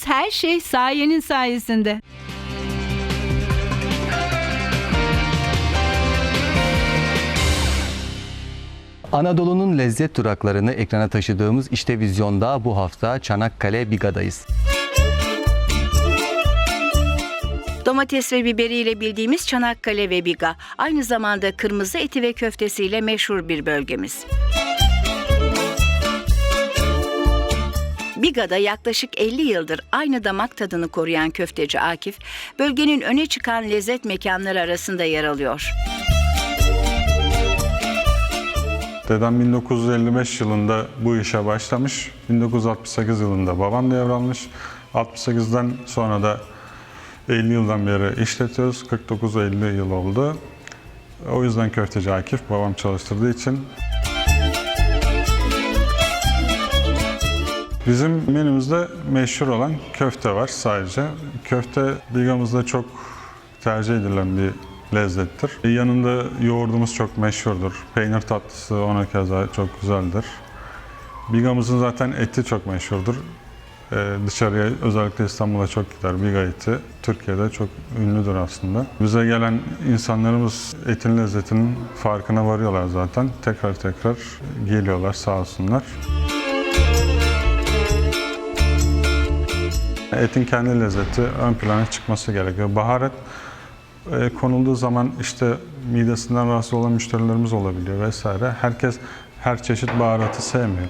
Her şey sayenin sayesinde. Anadolu'nun lezzet duraklarını ekrana taşıdığımız işte vizyonda bu hafta Çanakkale Biga'dayız. Domates ve biberiyle bildiğimiz Çanakkale ve Biga, aynı zamanda kırmızı eti ve köftesiyle meşhur bir bölgemiz. Biga'da yaklaşık 50 yıldır aynı damak tadını koruyan köfteci Akif, bölgenin öne çıkan lezzet mekanları arasında yer alıyor. Dedem 1955 yılında bu işe başlamış. 1968 yılında babam devralmış. 68'den sonra da 50 yıldan beri işletiyoruz. 49-50 yıl oldu. O yüzden köfteci Akif babam çalıştırdığı için. Bizim menümüzde meşhur olan köfte var sadece. Köfte bigamızda çok tercih edilen bir lezzettir. Yanında yoğurdumuz çok meşhurdur. Peynir tatlısı ona keza çok güzeldir. Bigamızın zaten eti çok meşhurdur. Ee, dışarıya özellikle İstanbul'a çok gider biga eti. Türkiye'de çok ünlüdür aslında. Bize gelen insanlarımız etin lezzetinin farkına varıyorlar zaten. Tekrar tekrar geliyorlar sağ olsunlar. Etin kendi lezzeti ön plana çıkması gerekiyor. Baharat e, konulduğu zaman işte midesinden rahatsız olan müşterilerimiz olabiliyor vesaire. Herkes her çeşit baharatı sevmiyor.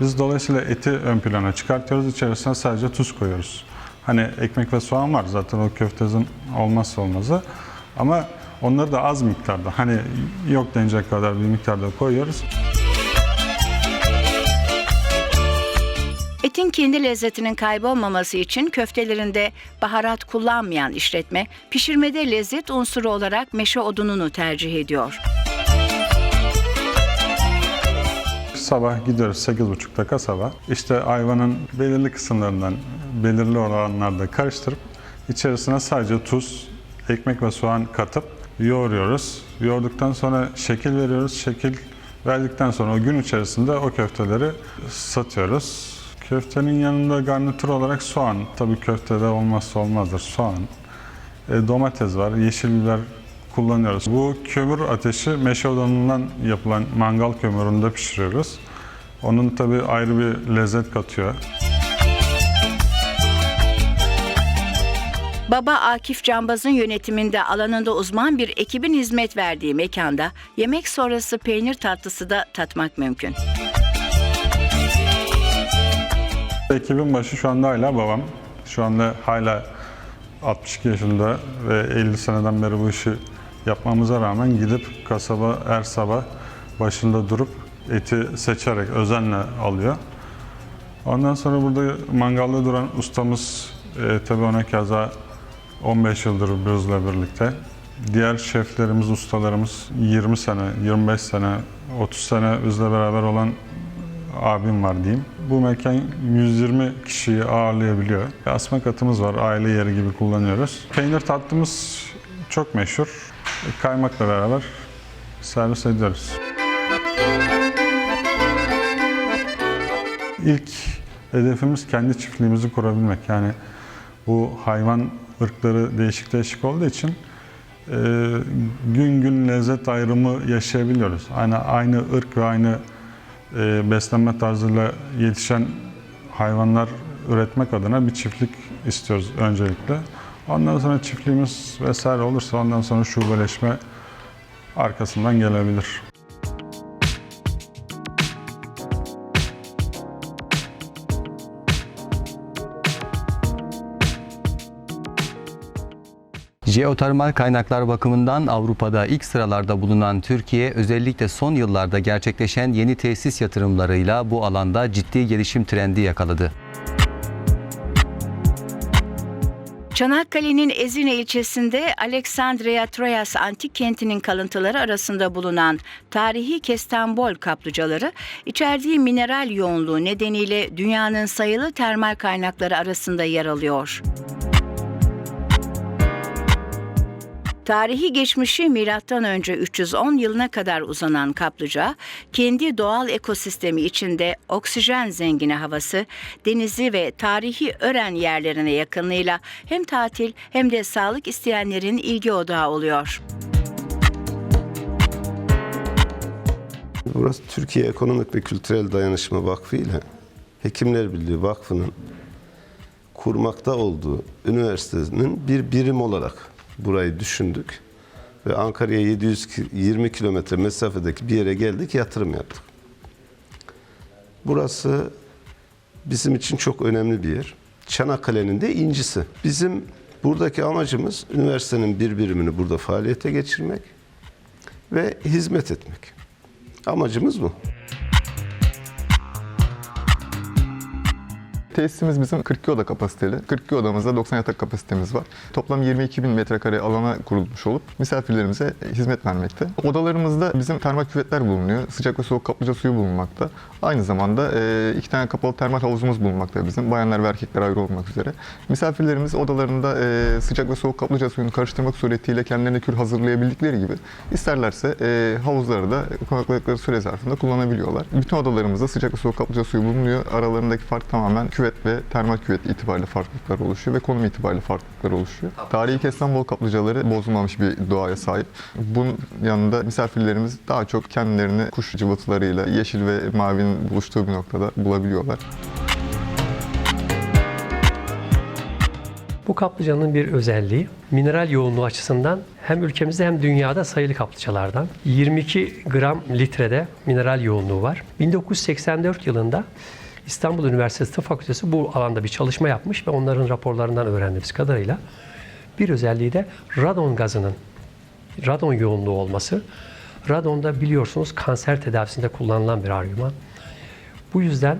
Biz dolayısıyla eti ön plana çıkartıyoruz. İçerisine sadece tuz koyuyoruz. Hani ekmek ve soğan var zaten o köftezin olmazsa olmazı. Ama onları da az miktarda hani yok denecek kadar bir miktarda koyuyoruz. Etin kendi lezzetinin kaybolmaması için köftelerinde baharat kullanmayan işletme, pişirmede lezzet unsuru olarak meşe odununu tercih ediyor. Sabah gidiyoruz 8.30'da kasaba. İşte hayvanın belirli kısımlarından belirli oranlarda karıştırıp içerisine sadece tuz, ekmek ve soğan katıp yoğuruyoruz. Yoğurduktan sonra şekil veriyoruz. Şekil verdikten sonra o gün içerisinde o köfteleri satıyoruz. Köftenin yanında garnitür olarak soğan. Tabii köftede olmazsa olmazdır soğan. E, domates var, yeşil biber kullanıyoruz. Bu kömür ateşi meşe odanından yapılan mangal kömüründe pişiriyoruz. Onun tabii ayrı bir lezzet katıyor. Baba Akif Cambaz'ın yönetiminde alanında uzman bir ekibin hizmet verdiği mekanda yemek sonrası peynir tatlısı da tatmak mümkün. Ekibin başı şu anda hala babam. Şu anda hala 62 yaşında ve 50 seneden beri bu işi yapmamıza rağmen gidip kasaba her sabah başında durup eti seçerek özenle alıyor. Ondan sonra burada mangalda duran ustamız e, tabii ona keza 15 yıldır bizle birlikte. Diğer şeflerimiz, ustalarımız 20 sene, 25 sene, 30 sene bizle beraber olan abim var diyeyim. Bu mekan 120 kişiyi ağırlayabiliyor. Asma katımız var, aile yeri gibi kullanıyoruz. Peynir tatlımız çok meşhur. Kaymakla beraber servis ediyoruz. İlk hedefimiz kendi çiftliğimizi kurabilmek. Yani bu hayvan ırkları değişik değişik olduğu için e, gün gün lezzet ayrımı yaşayabiliyoruz. Aynı aynı ırk ve aynı e, beslenme tarzıyla yetişen hayvanlar üretmek adına bir çiftlik istiyoruz öncelikle. Ondan sonra çiftliğimiz vesaire olursa ondan sonra şubeleşme arkasından gelebilir. Jeotermal kaynaklar bakımından Avrupa'da ilk sıralarda bulunan Türkiye özellikle son yıllarda gerçekleşen yeni tesis yatırımlarıyla bu alanda ciddi gelişim trendi yakaladı. Çanakkale'nin Ezine ilçesinde Aleksandria Troyas antik kentinin kalıntıları arasında bulunan tarihi Kestanbol kaplıcaları, içerdiği mineral yoğunluğu nedeniyle dünyanın sayılı termal kaynakları arasında yer alıyor. Tarihi geçmişi M.Ö. 310 yılına kadar uzanan kaplıca, kendi doğal ekosistemi içinde oksijen zengini havası, denizi ve tarihi ören yerlerine yakınlığıyla hem tatil hem de sağlık isteyenlerin ilgi odağı oluyor. Burası Türkiye Ekonomik ve Kültürel Dayanışma Vakfı ile Hekimler Birliği Vakfı'nın kurmakta olduğu üniversitenin bir birim olarak burayı düşündük. Ve Ankara'ya 720 kilometre mesafedeki bir yere geldik, yatırım yaptık. Burası bizim için çok önemli bir yer. Çanakkale'nin de incisi. Bizim buradaki amacımız üniversitenin bir birimini burada faaliyete geçirmek ve hizmet etmek. Amacımız bu. Tesisimiz bizim 42 oda kapasiteli. 42 odamızda 90 yatak kapasitemiz var. Toplam 22 bin metrekare alana kurulmuş olup misafirlerimize hizmet vermekte. Odalarımızda bizim termal küvetler bulunuyor. Sıcak ve soğuk kaplıca suyu bulunmakta. Aynı zamanda e, iki tane kapalı termal havuzumuz bulunmakta bizim. Bayanlar ve erkekler ayrı olmak üzere. Misafirlerimiz odalarında e, sıcak ve soğuk kaplıca suyunu karıştırmak suretiyle kendilerine kür hazırlayabildikleri gibi isterlerse e, havuzları da konakladıkları süre zarfında kullanabiliyorlar. Bütün odalarımızda sıcak ve soğuk kaplıca suyu bulunuyor. Aralarındaki fark tamamen küvet ve termal küvet itibariyle farklılıklar oluşuyor ve konum itibariyle farklılıklar oluşuyor. Tarihi Kestanbol kaplıcaları bozulmamış bir doğaya sahip. Bunun yanında misafirlerimiz daha çok kendilerini kuş cıvıltılarıyla yeşil ve mavinin buluştuğu bir noktada bulabiliyorlar. Bu kaplıcanın bir özelliği mineral yoğunluğu açısından hem ülkemizde hem dünyada sayılı kaplıcalardan 22 gram litrede mineral yoğunluğu var. 1984 yılında İstanbul Üniversitesi Tıp Fakültesi bu alanda bir çalışma yapmış ve onların raporlarından öğrendiğimiz kadarıyla bir özelliği de radon gazının radon yoğunluğu olması. Radon da biliyorsunuz kanser tedavisinde kullanılan bir argüman. Bu yüzden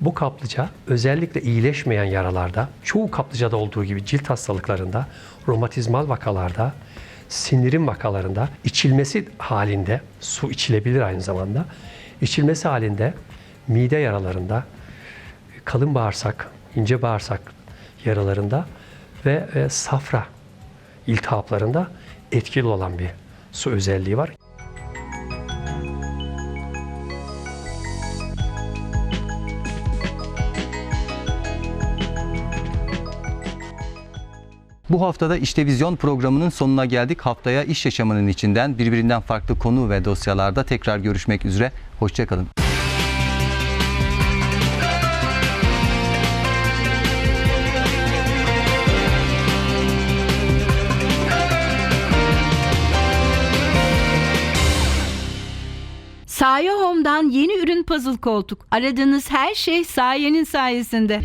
bu kaplıca özellikle iyileşmeyen yaralarda, çoğu kaplıcada olduğu gibi cilt hastalıklarında, romatizmal vakalarda, sinirim vakalarında içilmesi halinde, su içilebilir aynı zamanda, içilmesi halinde mide yaralarında, kalın bağırsak, ince bağırsak yaralarında ve e, safra iltihaplarında etkili olan bir su özelliği var. Bu haftada İşte Vizyon programının sonuna geldik. Haftaya iş yaşamının içinden birbirinden farklı konu ve dosyalarda tekrar görüşmek üzere. Hoşçakalın. Saye Home'dan yeni ürün puzzle koltuk. Aradığınız her şey Saye'nin sayesinde.